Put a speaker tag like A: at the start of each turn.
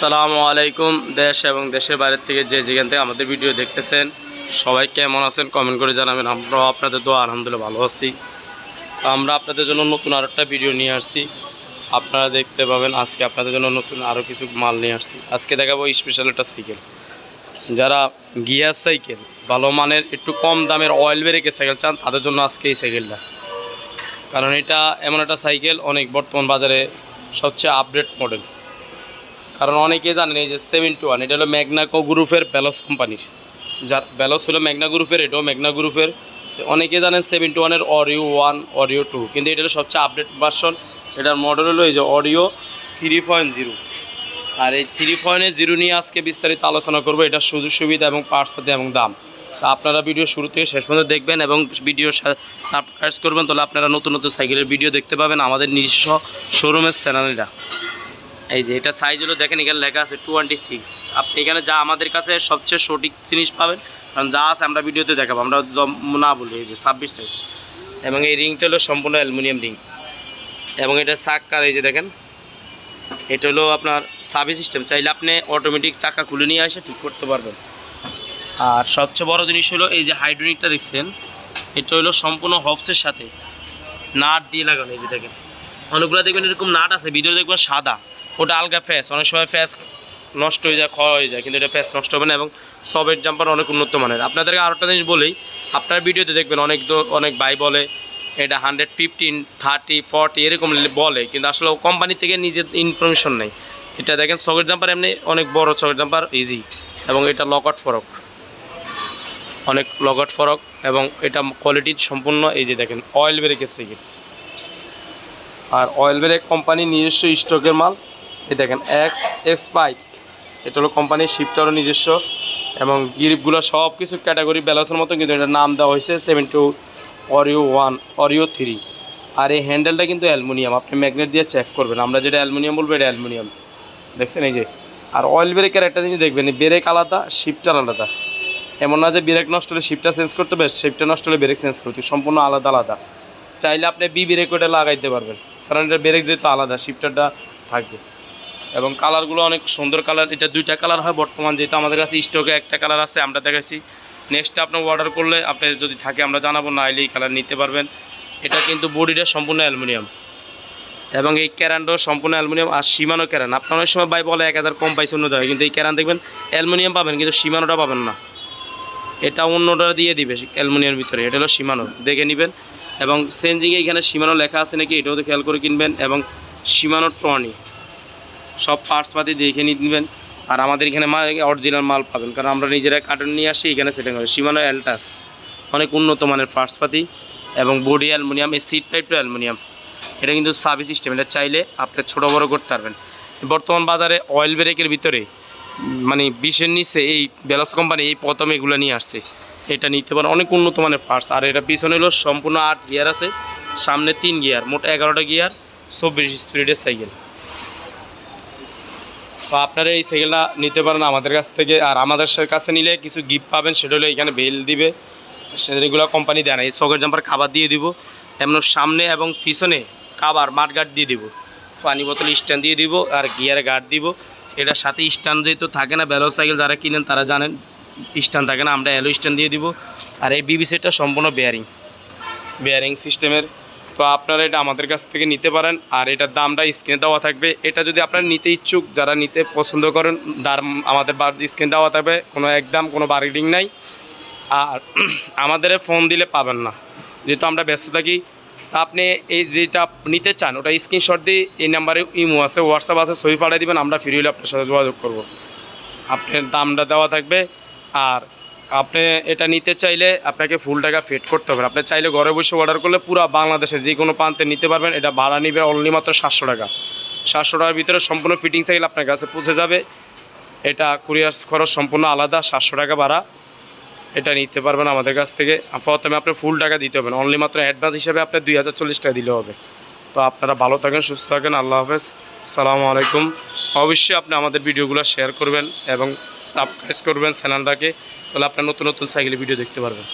A: আসসালামু আলাইকুম দেশ এবং দেশের বাইরের থেকে যে যেখান থেকে আমাদের ভিডিও দেখতেছেন, সবাই কেমন আছেন কমেন্ট করে জানাবেন। আমরাও আপনাদের দোয়া, আলহামদুলিল্লাহ ভালো আছি। তো আমরা আপনাদের জন্য নতুন আরও একটা ভিডিও নিয়ে আসছি। আপনারা দেখতে পাবেন আজকে আপনাদের জন্য নতুন আরও কিছু মাল নিয়ে আসছি। আজকে দেখাবো স্পেশাল একটা সাইকেল যারা গিয়ার সাইকেল ভালো মানের, একটু কম দামের অয়েল বেরেকে সাইকেল চান, তাদের জন্য আজকে এই সাইকেলটা কারণ এটা এমন একটা সাইকেল অনেক বর্তমান বাজারে সবচেয়ে আপডেট মডেল কারণ অনেকে জানেন এই যে সেভেন টু ওয়ান এটা হলো ম্যাগনাকো গ্রুপের ব্যালস কোম্পানির যার ব্যালস হলো ম্যাগনা গ্রুপের এটাও ম্যাগনা গ্রুপের অনেকে জানেন সেভেন টু ওয়ানের অরিও ওয়ান অরিও টু কিন্তু এটা হলো সবচেয়ে আপডেট ভার্সন এটার মডেল হলো এই যে অডিও থ্রি পয়েন্ট জিরো আর এই থ্রি পয়েন্ট জিরো নিয়ে আজকে বিস্তারিত আলোচনা করব, এটার সুযোগ সুবিধা এবং পার্টস পাতি এবং দাম। তা আপনারা ভিডিও শুরু থেকে শেষ পর্যন্ত দেখবেন এবং ভিডিও সাবস্ক্রাইব করবেন, তাহলে আপনারা নতুন নতুন সাইকেলের ভিডিও দেখতে পাবেন আমাদের নিজস্ব শোরুমের চ্যানেলটা। এই যে, এটা সাইজ হলো দেখেন, এখানে লেখা আছে টোয়েন্টি সিক্স আপনি এখানে যা আমাদের কাছে সবচেয়ে সঠিক জিনিস পাবেন, কারণ যা আছে আমরা ভিডিওতে দেখাবো, আমরা না বলি, এই যে ছাব্বিশ সাইজ এবং এই রিংটা হলো সম্পূর্ণ অ্যালুমিনিয়াম রিং। এবং এটা চাক্কার এই যে দেখেন, এটা হলো আপনার সাবি সিস্টেম চাইলে আপনি অটোমেটিক চাকা খুলে নিয়ে এসে ঠিক করতে পারবেন। আর সবচেয়ে বড় জিনিস হলো এই যে হাইড্রোনিকটা দেখছেন, এটা হলো সম্পূর্ণ হবসের সাথে নাট দিয়ে লাগানো, এই যে দেখেন। অনেকগুলো দেখবেন এরকম নাট আছে ভিতরে দেখবেন সাদা। ওটা আলগা ফ্যাস অনেক সময় ফ্যাস নষ্ট হয়ে যায় ক্ষয় হয়ে যায়, কিন্তু এটা ফ্যাস নষ্ট হবে না এবং সবের জাম্পার অনেক উন্নত মানের। আপনাদেরকে আরেকটা জিনিস বলেই আপনার ভিডিওতে দেখবেন অনেক অনেক ভাই বলে, এটা হান্ড্রেড ফিফটিন থার্টি ফর্টি এরকম বলে, কিন্তু আসলে কোম্পানি থেকে নিজের ইনফরমেশন নেই। এটা দেখেন চকের জাম্পার এমনি অনেক বড় চকের জাম্পার ইজি এবং এটা লকআউট ফরক। অনেক লগট ফরক এবং এটা কোয়ালিটি সম্পূর্ণ, এই যে দেখেন অয়েল ব্রেকের সাইকেল আর অয়েল ব্রেক কোম্পানির নিজস্ব স্টকের মাল এই দেখেন এক্স এক্স বাইক এটা হলো কোম্পানির শিফটারও নিজস্ব এবং গ্রিপগুলো সব কিছু ক্যাটাগরি ব্যালেন্সের মতো কিন্তু এটার নাম দেওয়া হয়েছে seven two Orio one Orio three আর এই হ্যান্ডেলটা কিন্তু অ্যালুমিনিয়াম, আপনি ম্যাগনেট দিয়ে চেক করবেন। আমরা যেটা অ্যালুমিনিয়াম বলব, এটা অ্যালুমিনিয়াম। দেখছেন এই যে? আর অয়েল ব্রেকের একটা জিনিস দেখবেন ব্রেক আলাদা শিফটার আলাদা। এমন না যে ব্রেক নষ্ট হলে শিফটটা চেঞ্জ করতে হবে শিফটটা নষ্ট হলে ব্রেক চেঞ্জ করতে সম্পূর্ণ আলাদা আলাদা। চাইলে আপনি বি ব্রেক ওটা লাগাইতে পারবেন, কারণ এটা ব্রেক যেহেতু আলাদা শিফটারটা থাকবে। এবং কালারগুলো অনেক সুন্দর কালার। এটা দুইটা কালার হয় বর্তমান, যেহেতু আমাদের কাছে স্টকে একটা কালার আছে, আমরা দেখাচ্ছি নেক্সট আপনি অর্ডার করলে আপনি যদি থাকে, আমরা জানাব, না এলে এই কালার নিতে পারবেন। এটা কিন্তু বডিটা সম্পূর্ণ অ্যালুমিনিয়াম। এবং এই ক্যারানটাও সম্পূর্ণ অ্যালুমিনিয়াম আর সীমানো ক্যারান। আপনার অনেক সময় বাই বলে এক হাজার কম পাইছে, অন্য জায়গায়। কিন্তু এই ক্যারান দেখবেন, অ্যালুমিনিয়াম পাবেন, কিন্তু সীমানোটা পাবেন না। এটা অন্যটা দিয়ে দিবে অ্যালুমিনিয়ামের ভিতরে। এটা হলো সীমানো। দেখে নেবেন। এবং সেনজিংয়ে এখানে সীমানো লেখা আছে নাকি, এটাও তো খেয়াল করে কিনবেন। এবং সীমানো ট্রনি সব পার্টস পাতি দেখে নেবেন। আর আমাদের এখানে মাল অরিজিনাল মাল পাবেন। কারণ আমরা নিজেরা কার্টুন নিয়ে আসি, এখানে সেটিং হবে সীমানো অ্যালটাস অনেক উন্নত মানের পার্টস পাতি এবং বডি অ্যালুমিনিয়াম এই সিট পাইপটা অ্যালুমিনিয়াম এটা কিন্তু সার্ভিস সিস্টেম এটা চাইলে আপনি ছোটো বড়ো করতে পারবেন। বর্তমান বাজারে অয়েল ব্রেকের ভিতরে মানে বিশের নিচে এই বেলাস কোম্পানি এই প্রথম এগুলো নিয়ে আসছে। এটা নিতে পারেন। অনেক উন্নত মানের পার্টস আর এটা পিছনে হলো সম্পূর্ণ আট গিয়ার আছে। সামনে তিন গিয়ার মোট এগারোটা গিয়ার চব্বিশ স্পিডের সাইকেল তো আপনারা এই সাইকেলটা নিতে পারেন আমাদের কাছ থেকে। আর আমাদের কাছে নিলে কিছু গিফট পাবেন, সেটা হলে এখানে বেল দিবে। সেগুলো কোম্পানি দেয় না, এই সকের জাম্পার খাবার দিয়ে দিব। এমন সামনে এবং পিছনে কাবার মাঠ গার্ড দিয়ে দিব। পানি বোতল স্ট্যান্ড দিয়ে দিব, আর গিয়ার গার্ড দিব। এটার সাথে স্ট্যান্ড যেহেতু থাকে না ব্যালো সাইকেল যারা কিনেন তারা জানেন স্ট্যান্ড থাকে না, আমরা এলো স্ট্যান্ড দিয়ে দিব। আর এই বিবি সেটটা সম্পূর্ণ বেয়ারিং বেয়ারিং সিস্টেমের তো আপনারা এটা আমাদের কাছ থেকে নিতে পারেন, আর এটার দামটা স্ক্রিনে দেওয়া থাকবে। এটা যদি আপনারা নিতে ইচ্ছুক, যারা নিতে পছন্দ করেন, দাম আমাদের স্ক্রিনে দেওয়া থাকবে, কোনো একদম কোনো বার্গেনিং নাই। আর আমাদের ফোন দিলে পাবেন না। যেহেতু আমরা ব্যস্ত থাকি আপনি এই যেটা নিতে চান, ওটা স্ক্রিনশট দিয়ে এই নাম্বারে ইমো আছে হোয়াটসঅ্যাপ আছে ছবি পাঠিয়ে দেবেন, আমরা ফ্রি হলে আপনার সাথে যোগাযোগ করব। আপনার দামটা দেওয়া থাকবে, আর আপনি এটা নিতে চাইলে আপনাকে ফুল টাকা ফেড করতে হবে আপনি চাইলে ঘরে বসে অর্ডার করলে পুরো বাংলাদেশে যে কোনো প্রান্তে নিতে পারবেন। এটা ভাড়া নিবে অনলি মাত্র সাতশো টাকা। সাতশো টাকার ভিতরে সম্পূর্ণ ফিটিং সাইকেল আপনার কাছে পৌঁছে যাবে। এটা কুরিয়ার খরচ সম্পূর্ণ আলাদা, সাতশো টাকা ভাড়া। এটা নিতে পারবেন আমাদের কাছ থেকে। প্রথমে আপনি ফুল টাকা দিতে হবে অনলি মাত্র অ্যাডভান্স হিসাবে আপনার দুই হাজার চল্লিশ টাকা দিলে হবে। তো আপনারা ভালো থাকেন, সুস্থ থাকেন, আল্লাহ হাফেজ। সালামু আলাইকুম। অবশ্যই আপনি আমাদের ভিডিওগুলো শেয়ার করবেন এবং সাবস্ক্রাইব করবেন চ্যানেলটাকে, তাহলে আপনার নতুন নতুন সাইকেলের ভিডিও দেখতে পারবেন।